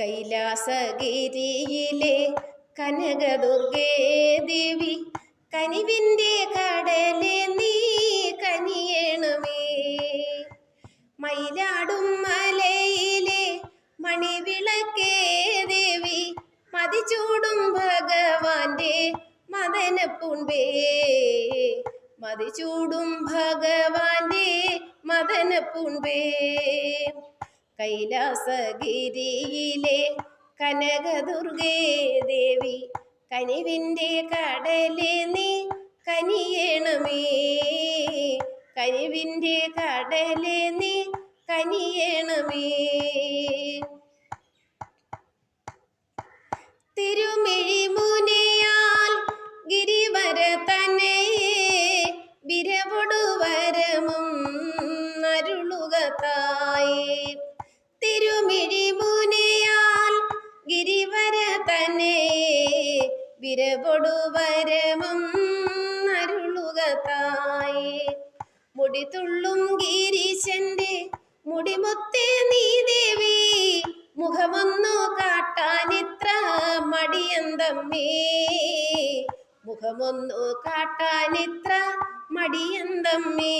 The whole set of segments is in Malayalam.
കൈലാസഗിരിയിലെ കനകദുർഗേ ദേവി കനിവിന്റെ കടലെ നീ കനിയണമേ. മയിലാടും മലയിലെ മണിവിളക്കേ ദേവി മതിച്ചൂടും ഭഗവാന്റെ മദനപ്പുൺപേ. മതിച്ചൂടും ഭഗവാന്റെ മദനപ്പുൺപേ. കൈലാസഗിരിയിലെ കനകദുർഗേ ദേവി കനിവിന്റെ കടലെ നീ കനിയണമേ. കനിവിന്റെ കടലെ നീ കനിയണമേ. തിരുമിഴിമുനയാൽ ഗിരിവര തന്നെ വിരവൊടുവരമും അരുളുക തായേ. തിരുമിഴിമുനയാൽ ഗിരിവര തന്നെ. വിരവൊടുവരമും അരുളുക തായേ. മുടിതുള്ളും ഗിരീശന്റെ മുടിമൊത്തേ നീ ദേവി. മുഖമൊന്നു കാട്ടാനിത്ര മടിയന്തമ്മേ. മുഖമൊന്നു കാട്ടാനിത്ര മടിയന്തമ്മേ.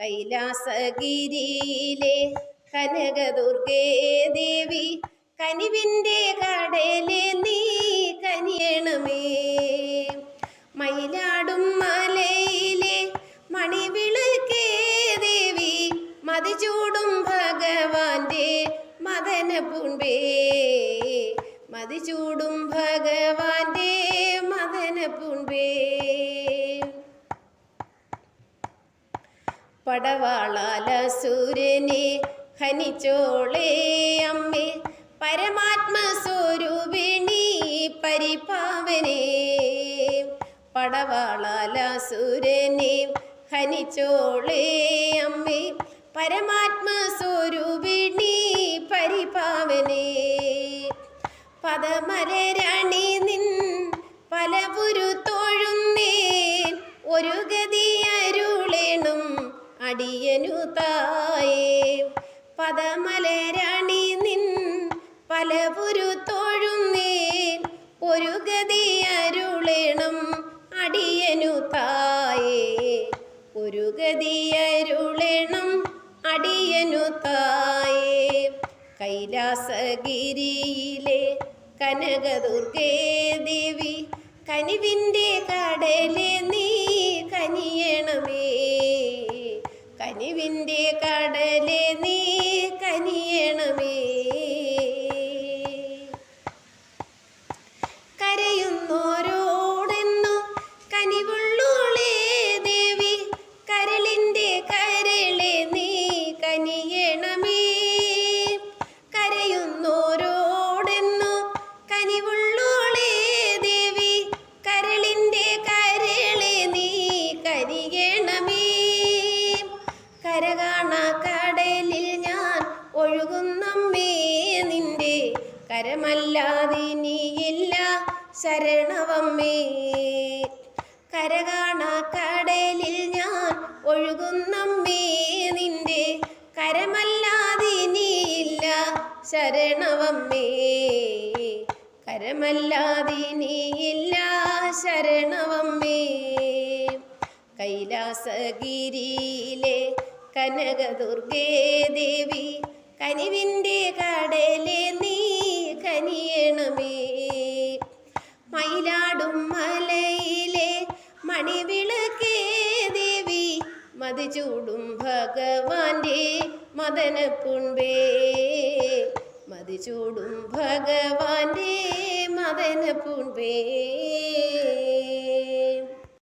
കൈലാസഗിരിയിലെ കനകദുർഗേ ദേവി കനിവിന്റെ കടലിൽ നീ കനിയണമേ. മയിലാടും മലയിലെ മണിവിളക്കേ ദേവി മതിചൂടും ഭഗവാന്റെ മദന പൂൺപേ മതിചൂടും ഭഗവാന്റെ മദന പൂൺപേ പടവാളാല സൂര്യനെ ഹനിച്ചോളേ അമ്മേ. പരമാത്മസ്വരൂപിണി പരിപാവനേ. പടവാളാല സൂര്യനെ ഹനിച്ചോളേ അമ്മേ. പരമാത്മസ്വരൂപിണി പരിപാവനേ. പദമലരണി നിൻ പലപുരു തോഴുന്നേൻ. ഒരു ഗതി അരുളേണം അടിയനു തായേ. പദമലരണി നിൻ പലപുരു തോഴുന്നേൻ ഒരു ഗതി അരുളേണം അടിയനു തായേ. ഒരു ഗതി അരുളേണം അടിയനു തായേ. കൈലാസഗിരിയിലെ കനകദുർഗേ ദേവി കനിവിന്റെ കടലെ കരകാണ കടലിൽ ഞാൻ ഒഴുകുന്നമ്മേ നിന്റെ കരമല്ലാതിനിയില്ല ശരണവമ്മേ. കരകാണ കടലിൽ ഞാൻ ഒഴുകുന്നമ്മേ നിന്റെ കരമല്ലാതിനിയില്ല ശരണവമ്മേ. കരമല്ലാതിനിയില്ല ശരണവമ്മേ. കൈലാസഗിരിയിലെ കനകദുർഗേ ദേവി കനിവിന്റെ കടലെ നീ കനിയണമേ. മയിലാടും മലയിലെ മണിവിളക്കേ ദേവി മതിചൂടും ഭഗവാന്റെ മദനപ്പുൺപേ മതിചൂടും ഭഗവാന്റെ മദനപ്പുൺപേ